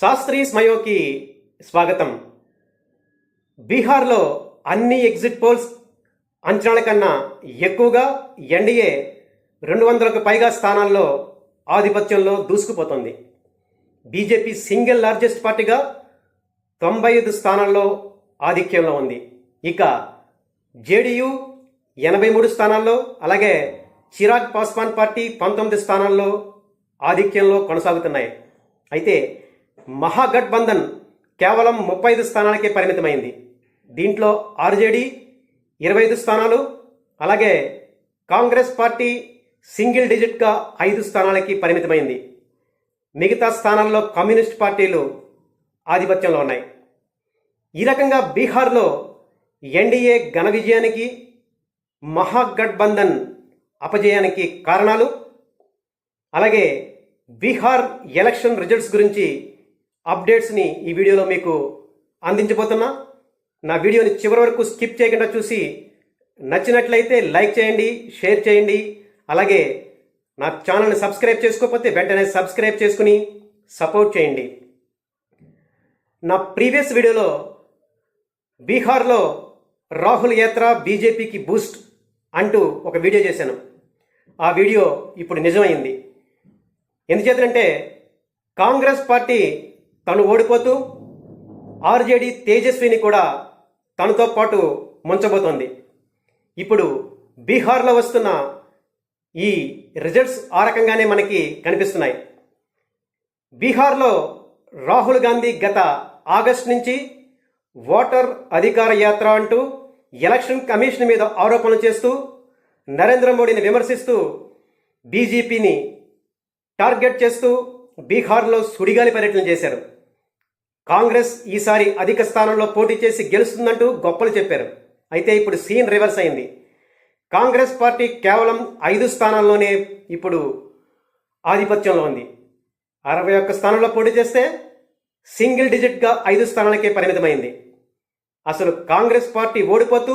శాస్త్రీ స్మయోకి స్వాగతం. బీహార్లో అన్ని ఎగ్జిట్ పోల్స్ అంచనాల కన్నా ఎక్కువగా ఎన్డీఏ రెండు వందలకు పైగా స్థానాల్లో ఆధిపత్యంలో దూసుకుపోతుంది. బీజేపీ సింగిల్ లార్జెస్ట్ పార్టీగా తొంభై ఐదు స్థానాల్లో ఆధిక్యంలో ఉంది. ఇక జేడీయూ ఎనభై మూడు స్థానాల్లో అలాగే చిరాగ్ పాస్వాన్ పార్టీ పంతొమ్మిది స్థానాల్లో ఆధిక్యంలో కొనసాగుతున్నాయి. అయితే మహాగఠబంధన్ కేవలం ముప్పై ఐదు స్థానాలకే పరిమితమైంది. దీంట్లో ఆర్జేడీ ఇరవై ఐదు స్థానాలు అలాగే కాంగ్రెస్ పార్టీ సింగిల్ డిజిట్గా ఐదు స్థానాలకి పరిమితమైంది. మిగతా స్థానాల్లో కమ్యూనిస్ట్ పార్టీలు ఆధిపత్యంలో ఉన్నాయి. ఈ రకంగా బీహార్లో ఎన్డీఏ ఘన విజయానికి మహాగఠబంధన్ అపజయానికి కారణాలు అలాగే బీహార్ ఎలక్షన్ రిజల్ట్స్ గురించి అప్డేట్స్ని ఈ వీడియోలో మీకు అందించబోతున్నా. నా వీడియోని చివరి వరకు స్కిప్ చేయకుండా చూసి నచ్చినట్లయితే లైక్ చేయండి షేర్ చేయండి. అలాగే నా ఛానల్ని సబ్స్క్రైబ్ చేసుకోకపోతే వెంటనే సబ్స్క్రైబ్ చేసుకుని సపోర్ట్ చేయండి. నా ప్రీవియస్ వీడియోలో బీహార్లో రాహుల్ యాత్ర బీజేపీకి బూస్ట్ అంటూ ఒక వీడియో చేశాను. ఆ వీడియో ఇప్పుడు నిజమైంది. ఎందుచేతంటే కాంగ్రెస్ పార్టీ తను ఓడిపోతూ ఆర్జేడీ తేజస్విని కూడా తనతో పాటు ముంచబోతోంది. ఇప్పుడు బీహార్లో వస్తున్న ఈ రిజల్ట్స్ ఆ రకంగానే మనకి కనిపిస్తున్నాయి. బీహార్లో రాహుల్ గాంధీ గత ఆగస్టు నుంచి ఓటర్ అధికార యాత్ర అంటూ ఎలక్షన్ కమిషన్ మీద ఆరోపణలు చేస్తూ నరేంద్ర మోడీని విమర్శిస్తూ బీజేపీని టార్గెట్ చేస్తూ బీహార్లో సుడిగాలి పర్యటన చేశారు. కాంగ్రెస్ ఈసారి అధిక స్థానంలో పోటీ చేసి గెలుస్తుందంటూ గొప్పలు చెప్పారు. అయితే ఇప్పుడు సీన్ రివర్స్ అయింది. కాంగ్రెస్ పార్టీ కేవలం ఐదు స్థానాల్లోనే ఇప్పుడు ఆధిపత్యంలో ఉంది. అరవై ఒక్క స్థానంలో పోటీ చేస్తే సింగిల్ డిజిట్గా ఐదు స్థానాలకే పరిమితమైంది. అసలు కాంగ్రెస్ పార్టీ ఓడిపోతూ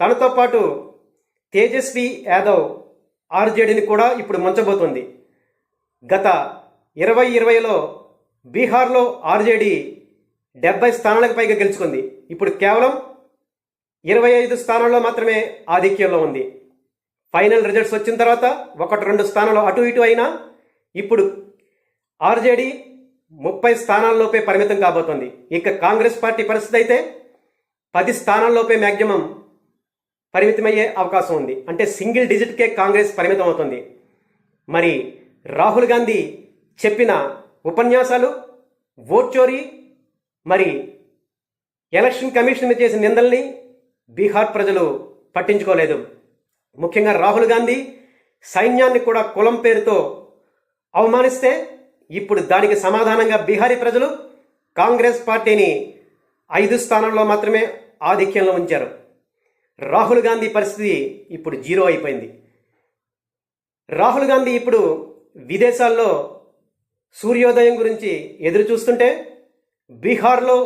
తనతో పాటు తేజస్వి యాదవ్ ఆర్జేడీని కూడా ఇప్పుడు ముంచబోతుంది. గత ఇరవై ఇరవైలో బీహార్లో ఆర్జేడీ డెబ్బై స్థానాలకు పైగా గెలుచుకుంది. ఇప్పుడు కేవలం ఇరవై ఐదు స్థానాల్లో మాత్రమే ఆధిక్యంలో ఉంది. ఫైనల్ రిజల్ట్స్ వచ్చిన తర్వాత ఒకటి రెండు స్థానాలు అటు ఇటు అయినా ఇప్పుడు ఆర్జేడీ ముప్పై స్థానాల్లోపే పరిమితం కాబోతోంది. ఇక కాంగ్రెస్ పార్టీ పరిస్థితి అయితే పది స్థానాల్లోపే మ్యాక్సిమం పరిమితమయ్యే అవకాశం ఉంది. అంటే సింగిల్ డిజిట్కే కాంగ్రెస్ పరిమితం అవుతుంది మరి రాహుల్ గాంధీ చెప్పిన ఉపన్యాసాలు ఓట్ చోరీ మరి ఎలక్షన్ కమిషన్ మీద చేసిన నిందల్ని బీహార్ ప్రజలు పట్టించుకోలేదు. ముఖ్యంగా రాహుల్ గాంధీ సైన్యాన్ని కూడా కులం పేరుతో అవమానిస్తే ఇప్పుడు దానికి సమాధానంగా బీహారీ ప్రజలు కాంగ్రెస్ పార్టీని ఐదు స్థానంలో మాత్రమే ఆధిక్యంలో ఉంచారు. రాహుల్ గాంధీ పరిస్థితి ఇప్పుడు జీరో అయిపోయింది. రాహుల్ గాంధీ ఇప్పుడు విదేశాల్లో సూర్యోదయం గురించి ఎదురు చూస్తుంటే బీహార్లో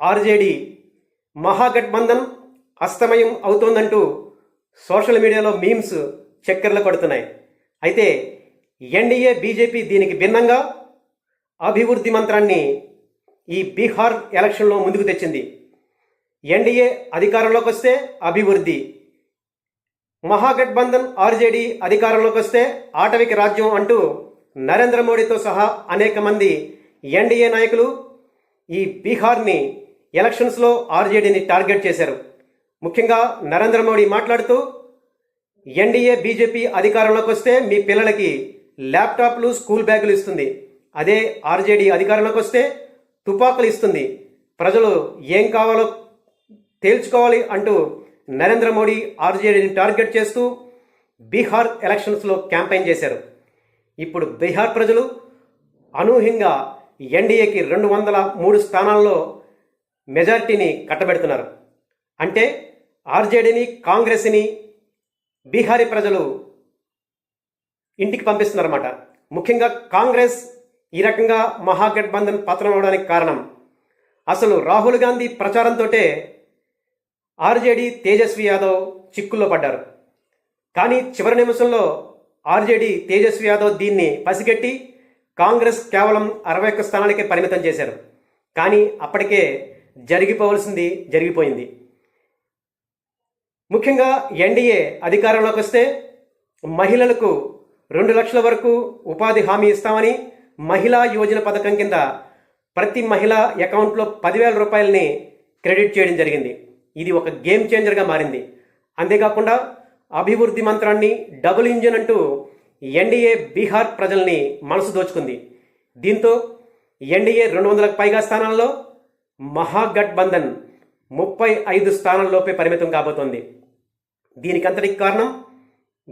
ఆర్జేడీ మహాగఠబంధన్ అస్తమయం అవుతోందంటూ సోషల్ మీడియాలో మీమ్స్ చక్కెరలు కొడుతున్నాయి. అయితే ఎన్డీఏ బీజేపీ దీనికి భిన్నంగా అభివృద్ధి మంత్రాన్ని ఈ బీహార్ ఎలక్షన్లో ముందుకు తెచ్చింది. ఎన్డీఏ అధికారంలోకి వస్తే అభివృద్ధి. మహాగఠబంధన్ ఆర్జేడీ అధికారంలోకి వస్తే ఆటవిక రాజ్యం అంటూ నరేంద్ర మోడీతో సహా అనేక మంది ఎన్డీఏ నాయకులు ఈ బీహార్ని ఎలక్షన్స్లో ఆర్జేడీని టార్గెట్ చేశారు. ముఖ్యంగా నరేంద్ర మోడీ మాట్లాడుతూ ఎన్డీఏ బీజేపీ అధికారంలోకి వస్తే మీ పిల్లలకి ల్యాప్టాప్లు స్కూల్ బ్యాగులు ఇస్తుంది. అదే ఆర్జేడీ అధికారంలోకి వస్తే తుపాకులు ఇస్తుంది. ప్రజలు ఏం కావాలో తేల్చుకోవాలి అంటూ నరేంద్ర మోడీ ఆర్జేడీని టార్గెట్ చేస్తూ బీహార్ ఎలక్షన్స్లో క్యాంపెయిన్ చేశారు. ఇప్పుడు బీహార్ ప్రజలు అనూహ్యంగా ఎన్డీఏకి రెండు వందల మూడు స్థానాల్లో మెజార్టీని కట్టబెడుతున్నారు. అంటే ఆర్జేడీని కాంగ్రెస్ని బీహారీ ప్రజలు ఇంటికి పంపిస్తున్నారన్నమాట. ముఖ్యంగా కాంగ్రెస్ ఈ రకంగా మహాగఠబంధన్ పతనం అవడానికి కారణం అసలు రాహుల్ గాంధీ ప్రచారంతో ఆర్జేడీ తేజస్వి యాదవ్ చిక్కుల్లో పడ్డారు. కానీ చివరి నిమిషంలో ఆర్జేడీ తేజస్వి యాదవ్ దీన్ని పసిగట్టి కాంగ్రెస్ కేవలం అరవై ఒక్క స్థానాలకే పరిమితం చేశారు. కానీ అప్పటికే జరిగిపోవలసింది జరిగిపోయింది. ముఖ్యంగా ఎన్డీఏ అధికారంలోకి వస్తే మహిళలకు రెండు లక్షల వరకు ఉపాధి హామీ ఇస్తామని మహిళా యోజన పథకం కింద ప్రతి మహిళ అకౌంట్లో పదివేల రూపాయలని క్రెడిట్ చేయడం జరిగింది. ఇది ఒక గేమ్ చేంజర్గా మారింది. అంతేకాకుండా అభివృద్ధి మంత్రాన్ని డబుల్ ఇంజిన్ అంటూ ఎన్డీఏ బీహార్ ప్రజల్ని మనసు దోచుకుంది. దీంతో ఎన్డీఏ రెండు వందలకు పైగా స్థానాల్లో మహాగఠబంధన్ ముప్పై ఐదు స్థానాల్లోపే పరిమితం కాబోతోంది. దీనికంతటికి కారణం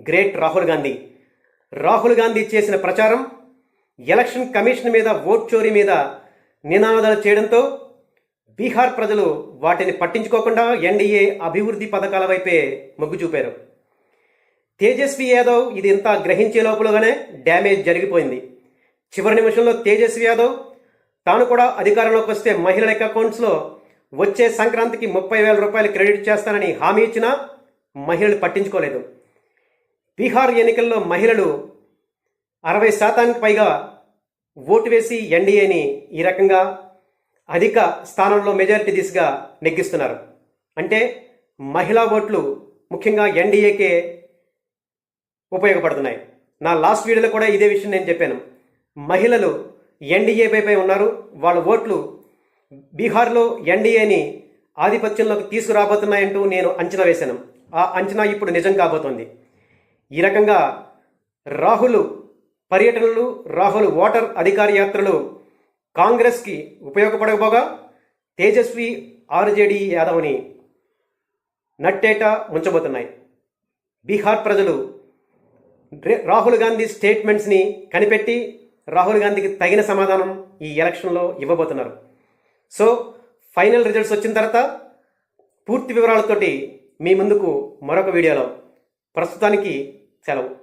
గ్రేట్ రాహుల్ గాంధీ. రాహుల్ గాంధీ చేసిన ప్రచారం ఎలక్షన్ కమిషన్ మీద ఓట్ చోరీ మీద నినాదాలు చేయడంతో బీహార్ ప్రజలు వాటిని పట్టించుకోకుండా ఎన్డీఏ అభివృద్ధి పథకాల వైపే మొగ్గు చూపారు. తేజస్వి యాదవ్ ఇది ఇంత గ్రహించే లోపలగానే డ్యామేజ్ జరిగిపోయింది. చివరి నిమిషంలో తేజస్వి యాదవ్ తాను కూడా అధికారంలోకి వస్తే మహిళల అకౌంట్స్లో వచ్చే సంక్రాంతికి ముప్పై వేల రూపాయలు క్రెడిట్ చేస్తానని హామీ ఇచ్చినా మహిళలు పట్టించుకోలేదు. బీహార్ ఎన్నికల్లో మహిళలు అరవై శాతానికి పైగా ఓటు వేసి ఎన్డీఏని ఈ రకంగా అధిక స్థానంలో మెజారిటీ దిశగా నెగ్గిస్తున్నారు. అంటే మహిళా ఓట్లు ముఖ్యంగా ఎన్డీఏకే ఉపయోగపడుతున్నాయి. నా లాస్ట్ వీడియోలో కూడా ఇదే విషయం నేను చెప్పాను. మహిళలు ఎన్డీఏపై ఉన్నారు. వాళ్ళ ఓట్లు బీహార్లో ఎన్డీఏని ఆధిపత్యంలోకి తీసుకురాబోతున్నాయంటూ నేను అంచనా వేశాను. ఆ అంచనా ఇప్పుడు నిజం కాబోతోంది. ఈ రకంగా రాహుల్ పర్యటనలు రాహుల్ ఓటర్ అధికార యాత్రలు కాంగ్రెస్కి ఉపయోగపడకపోగా తేజస్వి ఆర్జేడీ యాదవ్ని నట్టేట ముంచబోతున్నాయి. బీహార్ ప్రజలు రాహుల్ గాంధీ స్టేట్మెంట్స్ని కనిపెట్టి రాహుల్ గాంధీకి తగిన సమాధానం ఈ ఎలక్షన్లో ఇవ్వబోతున్నారు. సో ఫైనల్ రిజల్ట్స్ వచ్చిన తర్వాత పూర్తి వివరాలతోటి మీ ముందుకు మరొక వీడియోలో. ప్రస్తుతానికి సెలవు.